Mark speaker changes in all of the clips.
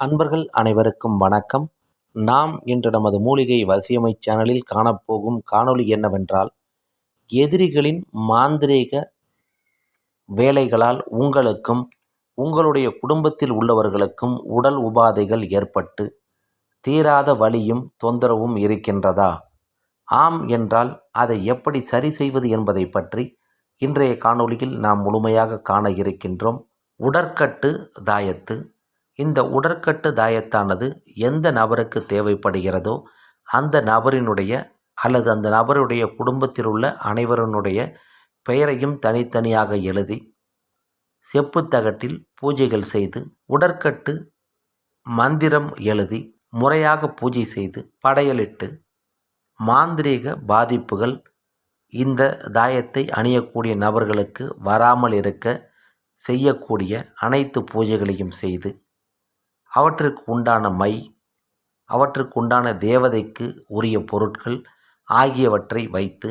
Speaker 1: அன்பர்கள் அனைவருக்கும் வணக்கம். நாம் இன்று நமது மூலிகை வசியமை சேனலில் காணப்போகும் காணொளி என்னவென்றால் எதிரிகளின் மாந்திரீக வேலைகளால் உங்களுக்கும் உங்களுடைய குடும்பத்தில் உள்ளவர்களுக்கும் உடல் உபாதைகள் ஏற்பட்டு தீராத வலியும் தொந்தரவும் இருக்கின்றதா? ஆம் என்றால் அதை எப்படி சரி செய்வது என்பதை பற்றி இன்றைய காணொளியில் நாம் முழுமையாக காண இருக்கின்றோம். உடற்கட்டு தாயத்து இந்த உடற்கட்டு தாயத்தானது எந்த நபருக்கு தேவைப்படுகிறதோ அந்த நபரினுடைய அல்லது அந்த நபருடைய குடும்பத்தில் உள்ள அனைவருடைய பெயரையும் தனித்தனியாக எழுதி செப்புத்தகட்டில் பூஜைகள் செய்து உடற்கட்டு மந்திரம் எழுதி முறையாக பூஜை செய்து படையலிட்டு மாந்திரீக பாதிப்புகள் இந்த தாயத்தை அணியக்கூடிய நபர்களுக்கு வராமல் இருக்க செய்யக்கூடிய அனைத்து பூஜைகளையும் செய்து அவற்றுக்கு உண்டான மை அவற்றுக்கு உண்டான தேவதைக்கு உரிய பொருட்கள் ஆகியவற்றை வைத்து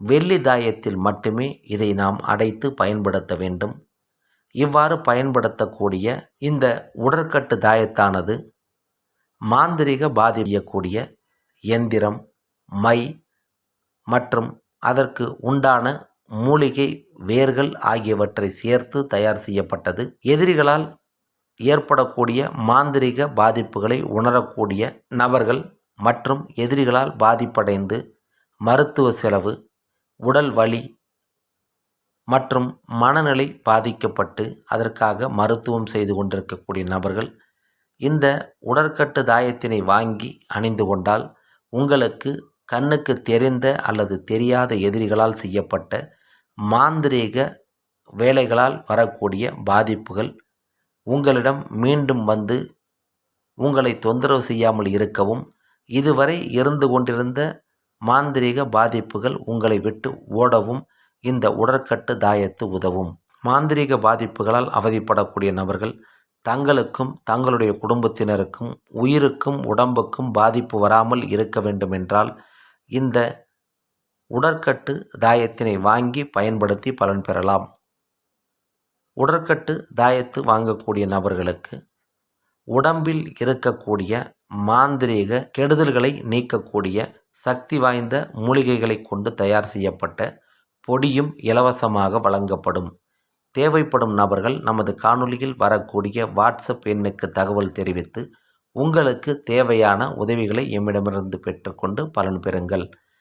Speaker 1: வெள்ளி தாயத்தில் மட்டுமே இதை நாம் அடைத்து பயன்படுத்த வேண்டும். இவ்வாறு பயன்படுத்தக்கூடிய இந்த உடற்கட்டு தாயத்தானது மாந்திரிக பாதிக்கக்கூடிய எந்திரம் மை மற்றும் அதற்கு உண்டான மூலிகை வேர்கள் ஆகியவற்றை சேர்த்து தயார் செய்யப்பட்டது. எதிரிகளால் ஏற்படக்கூடிய மாந்திரிக பாதிப்புகளை உணரக்கூடிய நபர்கள் மற்றும் எதிரிகளால் பாதிப்படைந்து மருத்துவ செலவு உடல் வலி மற்றும் மனநிலை பாதிக்கப்பட்டு அதற்காக மருத்துவம் செய்து கொண்டிருக்கக்கூடிய நபர்கள் இந்த உடற்கட்டு தாயத்தினை வாங்கி அணிந்து கொண்டால் உங்களுக்கு கண்ணுக்கு தெரிந்த அல்லது தெரியாத எதிரிகளால் செய்யப்பட்ட மாந்திரீக வேலைகளால் வரக்கூடிய பாதிப்புகள் உங்களிடம் மீண்டும் வந்து உங்களை தொந்தரவு செய்யாமல் இருக்கவும் இதுவரை இருந்து கொண்டிருந்த மாந்திரீக பாதிப்புகள் உங்களை விட்டு ஓடவும் இந்த உடற்கட்டு தாயத்து உதவும். மாந்திரீக பாதிப்புகளால் அவதிப்படக்கூடிய நபர்கள் தங்களுக்கும் தங்களுடைய குடும்பத்தினருக்கும் உயிருக்கும் உடம்புக்கும் பாதிப்பு வராமல் இருக்க வேண்டுமென்றால் இந்த உடற்கட்டு தாயத்தினை வாங்கி பயன்படுத்தி பலன் பெறலாம். உடற்கட்டு தாயத்து வாங்கக்கூடிய நபர்களுக்கு உடம்பில் இருக்கக்கூடிய மாந்திரீக கெடுதல்களை நீக்கக்கூடிய சக்தி வாய்ந்த மூலிகைகளை கொண்டு தயார் செய்யப்பட்ட பொடியும் இலவசமாக வழங்கப்படும். தேவைப்படும் நபர்கள் நமது காணொலியில் வரக்கூடிய வாட்ஸ்அப் எண்ணுக்கு தகவல் தெரிவித்து உங்களுக்கு தேவையான உதவிகளை எம்மிடமிருந்து பெற்றுக்கொண்டு பலன் பெறுங்கள்.